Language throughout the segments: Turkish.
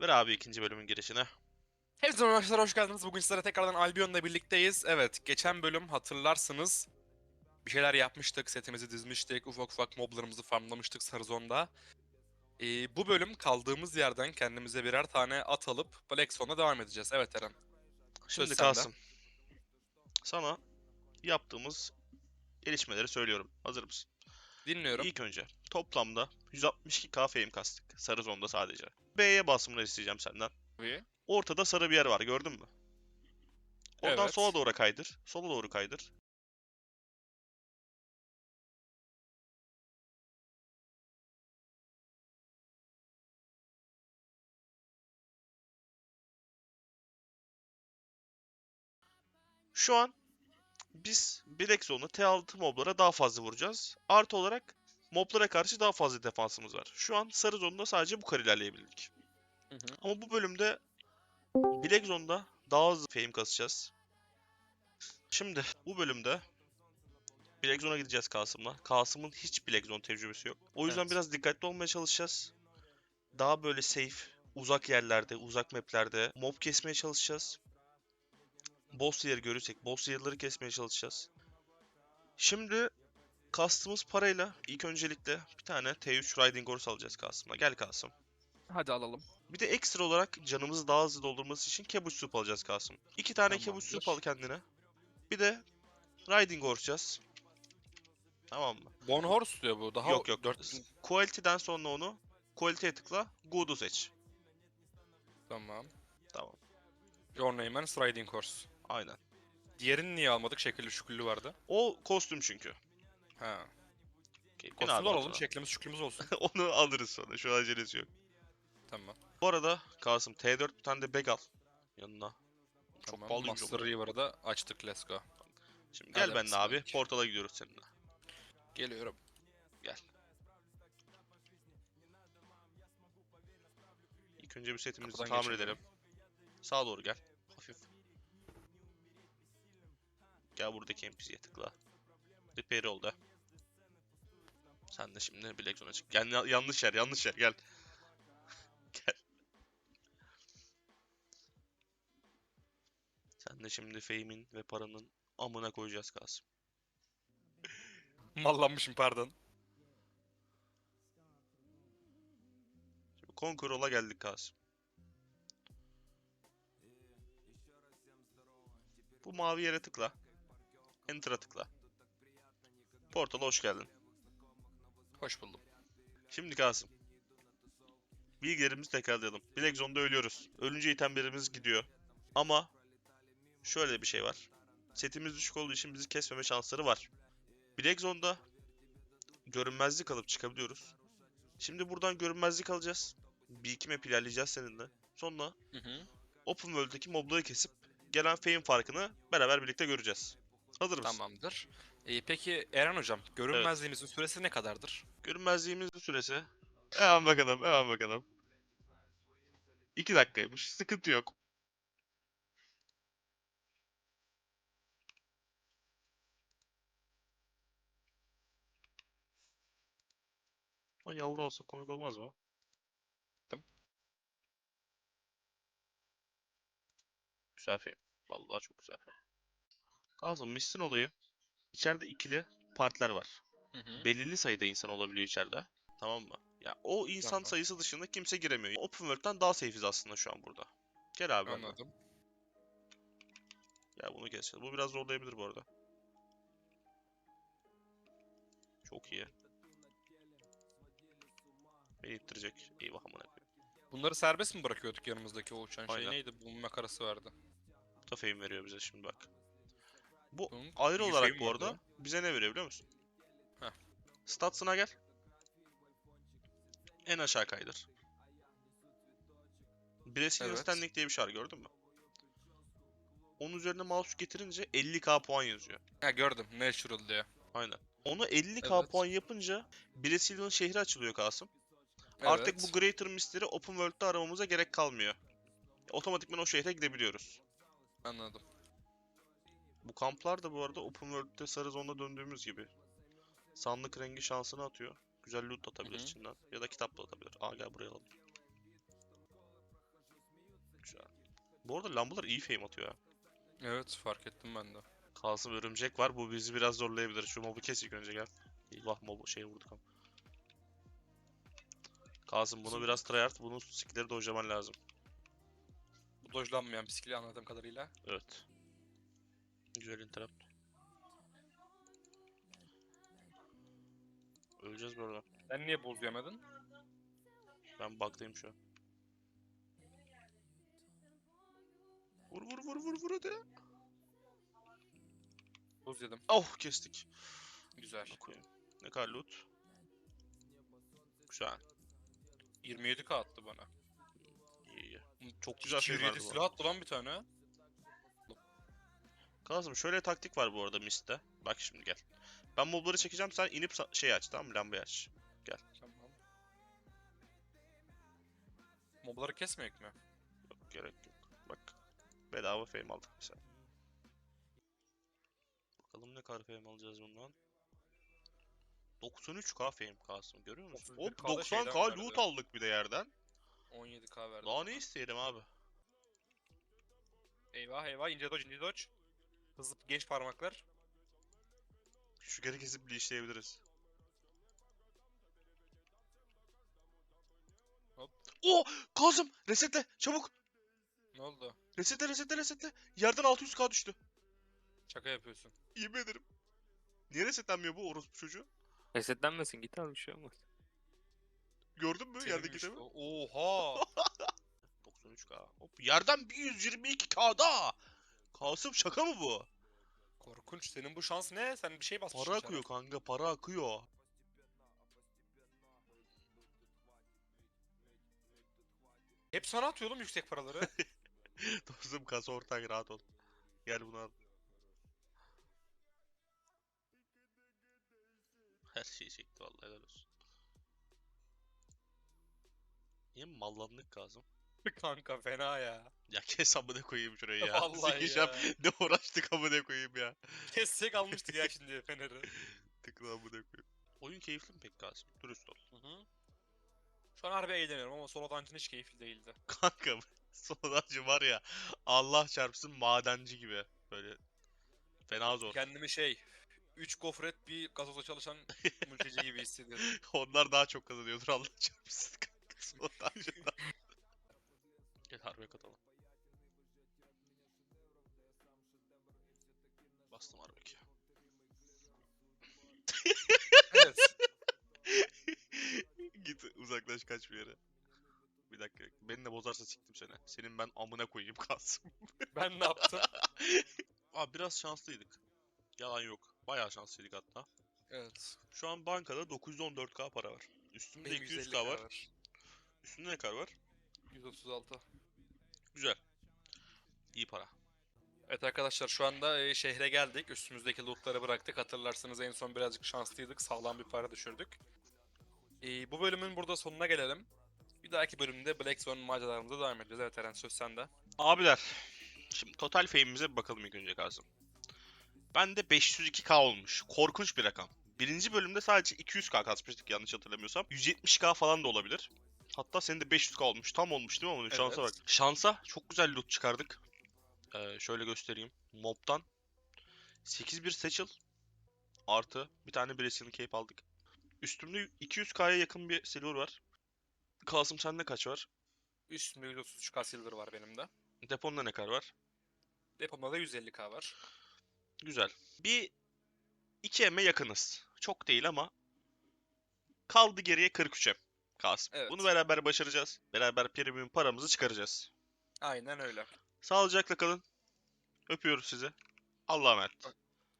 Ver abi ikinci bölümün girişine. Hepinize arkadaşlar hoş geldiniz. Bugün sizlerle tekrardan Albion'la birlikteyiz. Evet, geçen bölüm hatırlarsınız bir şeyler yapmıştık, setimizi dizmiştik, ufak ufak moblarımızı farmlamıştık Sarzon'da. Ee, bu bölüm kaldığımız yerden kendimize birer tane at alıp Black devam edeceğiz. Evet Eren. Şimdi sende. Kasım. Sana yaptığımız gelişmeleri söylüyorum. Hazır mısın? Dinliyorum. İlk önce toplamda 162k fame kastık. Sarı zonda sadece. B'ye basımını isteyeceğim senden. Tabii. Ortada sarı bir yer var gördün mü? Oradan Evet. sola doğru kaydır. Sola doğru kaydır. Şu an biz Black Zone'u T6 moblara daha fazla vuracağız. Artı olarak moblara karşı daha fazla defansımız var. Şu an Sarı Zone'da sadece bu kadar ilerleyebildik. Hı hı. Ama bu bölümde Black Zone'da daha hızlı fame kasacağız. Şimdi bu bölümde Black Zone'a gideceğiz Kasım'la. Kasım'ın hiç Black Zone tecrübesi yok. O yüzden Evet. biraz dikkatli olmaya çalışacağız. Daha böyle safe, uzak yerlerde, uzak maplerde mob kesmeye çalışacağız. Boss yeri görürsek boss yerleri kesmeye çalışacağız. Şimdi kastımız parayla ilk öncelikle bir tane T3 Riding Horse alacağız Kasım'la. Gel Kasım. Hadi alalım. Bir de ekstra olarak canımızı daha hızlı doldurması için kebuş soup alacağız Kasım. İki tane kebuş soup al kendine. Bir de Riding Horse'cağız. Tamam mı? Bone Horse diyor bu. Daha yok yok. 4... Quality'den sonra onu Quality'ye tıkla. Good'u seç. Tamam. Tamam. Your Name and Riding Horse. Aynen. Diğerini niye almadık? Şekilli şüküllü vardı. O kostüm çünkü. Ha. Kostümler abi altına. şeklimiz şüklümüz olsun. Onu alırız sonra. Şu an acelesi yok. tamam. Bu arada Kasım T4 bir tane de bag al. Yanına. Çok Tamam. pahalıymış o Master bag. River'ı da açtık. Let's go. Şimdi gel Hadi benimle abi. bismillah. Portala gidiyoruz seninle. Geliyorum. İlk önce bir setimizi Kapıdan tamir geçelim. edelim. Sağa doğru gel. Hafif. Gel buradaki NPC'ye tıkla. Repair oldu. Sen de şimdi Black Zone'a çık. Gel ya- yanlış yer, yanlış yer. Gel. gel. Sen de şimdi fame'in ve paranın amına koyacağız Kasım. Mallanmışım pardon. Şimdi Conqueror'a geldik Kasım. Bu mavi yere tıkla. Enter'a tıkla. Portal'a hoş geldin. Hoş buldum. Şimdi Kasım. Bilgilerimizi tekrarlayalım. Black Zone'da ölüyoruz. Ölünce itemlerimiz gidiyor. Ama şöyle bir şey var. Setimiz düşük olduğu için bizi kesmeme şansları var. Black Zone'da görünmezlik alıp çıkabiliyoruz. Şimdi buradan görünmezlik alacağız. Bir iki map ilerleyeceğiz seninle. Sonra Hı hı. Open World'daki mobları kesip gelen fame farkını beraber birlikte göreceğiz. Hazır mısın? Tamamdır. Ee, peki Eren hocam, görünmezliğimizin süresi ne kadardır? Görünmezliğimizin süresi. Hemen bakalım, hemen bakalım. 2 dakikaymış. Sıkıntı yok. O yavru olsa komik olmaz mı? Tamam. Güzel film. Vallahi çok güzel film. Kazım Mist'in olayı. İçeride ikili partiler var. Hı hı. belirli sayıda insan olabiliyor içeride. Tamam mı? Ya o insan Tamam. sayısı dışında kimse giremiyor. Open World'den daha safe'iz aslında şu an burada. Gel abi. Anladım. Gel bunu keseceğiz. Bu biraz zorlayabilir bu arada. Çok iyi. Beni ittirecek. Eyvah amına. Bunları serbest mi bırakıyorduk yanımızdaki o uçan şey neydi? Bunun makarası vardı. Bu da fame veriyor bize şimdi bak. Bu Bunun ayrı olarak bu arada bize ne veriyor biliyor musun? Stats'ına gel. En aşağı kaydır. Brazilian Evet. Standing diye bir var gördün mü? Onun üzerine mouse getirince 50k puan yazıyor. Ha gördüm. Natural diye. Aynen. Onu 50k Evet. puan yapınca Brazilian şehri açılıyor Kasım. Artık bu Evet. Greater Mystery Open World'da aramamıza gerek kalmıyor. Otomatikman o şehre gidebiliyoruz. Anladım. Bu kamplar da bu arada Open World'de sarı zonda döndüğümüz gibi. Sandık rengi şansını atıyor. Güzel loot atabilir Hı hı. içinden. Ya da kitap da atabilir. Aa gel buraya alalım. Bu arada lambalar iyi fame atıyor ya. Evet fark ettim ben de. Kalsın örümcek var. Bu bizi biraz zorlayabilir. Şu mobu kes ilk önce gel. Eyvah mobu şey vurduk ama. Kalsın bunu biraz tryhard. Bunun skill'leri dojlaman lazım. Bu dojlanmayan bir skill anladığım kadarıyla. Evet. Güzel interrupt. Öleceğiz böyle. Sen niye buz yemedin? Ben bug'dayım şu an. Vur vur vur vur vur hadi. Buz yedim. Oh kestik. Güzel. Koyayım. Ne kadar loot? Güzel. 27k attı bana. İyi iyi. Çok güzel şey 207 verdi silah attı lan bir tane. Kazım şöyle taktik var bu arada Mist'te. Bak şimdi gel. Ben mobları çekeceğim sen inip şey aç tamam mı? Lambayı aç. Tamam. Mobları kesmeyek mi? Yok gerek yok. Bak. Bedava fame aldık mesela. Bakalım ne kadar fame alacağız bundan. 93k fame Kasım görüyor musun? 31K Hop da şeyden 90k verdi. loot aldık bir de yerden. 17k verdi. Daha ne isteyelim abi? Eyvah eyvah ince dodge ince dodge. Hızlı genç parmaklar. Şu geri kesip bile işleyebiliriz. Hop. Oh! Kazım! Resetle! Çabuk! Ne oldu? Resetle resetle resetle! Yerden 600k düştü. Şaka yapıyorsun. Yemin ederim. Niye resetlenmiyor bu orospu çocuğu? Resetlenmesin git abi bir şey olmaz. Gördün mü yerdeki Seninmiş temi? bu. Oha! 93k. Hop yerden bir 122k daha. Kasım şaka mı bu? Korkunç. Senin bu şans ne? Sen bir şey basmışsın Para akıyor kanka para akıyor. Hep sana atıyor oğlum yüksek paraları. Dostum kasa ortak rahat ol. Gel bunu al. Her şeyi çekti vallahi helal olsun. Niye mallandık Kazım? Kanka fena ya. Ya kes amına koyayım şurayı ya. Vallahi Sikeceğim. ya. Ne uğraştık amına koyayım ya. Kessek almıştık ya şimdi Fener'i. Tıkla amına koyayım. Oyun keyifli mi peki Kazım? Dürüst ol. Hı hı. Şu an harbi eğleniyorum ama solo dungeon hiç keyifli değildi. Kanka sonracı var ya Allah çarpsın madenci gibi. Böyle fena zor. Kendimi şey, 3 gofret bir gazoza çalışan mülteci gibi hissediyorum. Onlar daha çok kazanıyordur Allah çarpsın kanka. Sonracıdan. Gel harbiye katalım. Bastım harbiye. evet. Git uzaklaş kaç bir yere. Bir dakika. Beni de bozarsa siktim seni. Senin ben amına koyayım kalsın. Ben ne yaptım? Abi biraz şanslıydık. Yalan yok. Bayağı şanslıydık hatta. Evet. Şu an bankada 914k para var. Üstümde Benim 200k 150K var. Üstünde ne kadar var? 136. Güzel. İyi para. Evet arkadaşlar şu anda e, şehre geldik. Üstümüzdeki lootları bıraktık. Hatırlarsanız en son birazcık şanslıydık. Sağlam bir para düşürdük. E, bu bölümün burada sonuna gelelim. Bir dahaki bölümde Black Zone maceralarımıza devam edeceğiz. Evet Eren söz sende. Abiler. Şimdi total fame'imize bir bakalım ilk önce Kasım. Bende 502k olmuş. Korkunç bir rakam. Birinci bölümde sadece 200k kasmıştık yanlış hatırlamıyorsam. 170k falan da olabilir. Hatta senin de 500k olmuş. Tam olmuş değil mi? Onun şansa bak. Şansa çok güzel loot çıkardık. Ee, şöyle göstereyim. Mob'dan 81 satchel artı bir tane Brazilian cape aldık. Üstümde 200k'ya yakın bir silver var. Kasım sende kaç var? Üstümde 133k silver var benim de. Deponda ne kadar var? Depomda da 150k var. Güzel. Bir 2 M'e yakınız. Çok değil ama kaldı geriye 43 M. Kasım. Evet. Bunu beraber başaracağız. Beraber premium paramızı çıkaracağız. Aynen öyle. Sağlıcakla kalın. Öpüyoruz sizi. Allah'a emanet.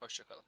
Hoşçakalın.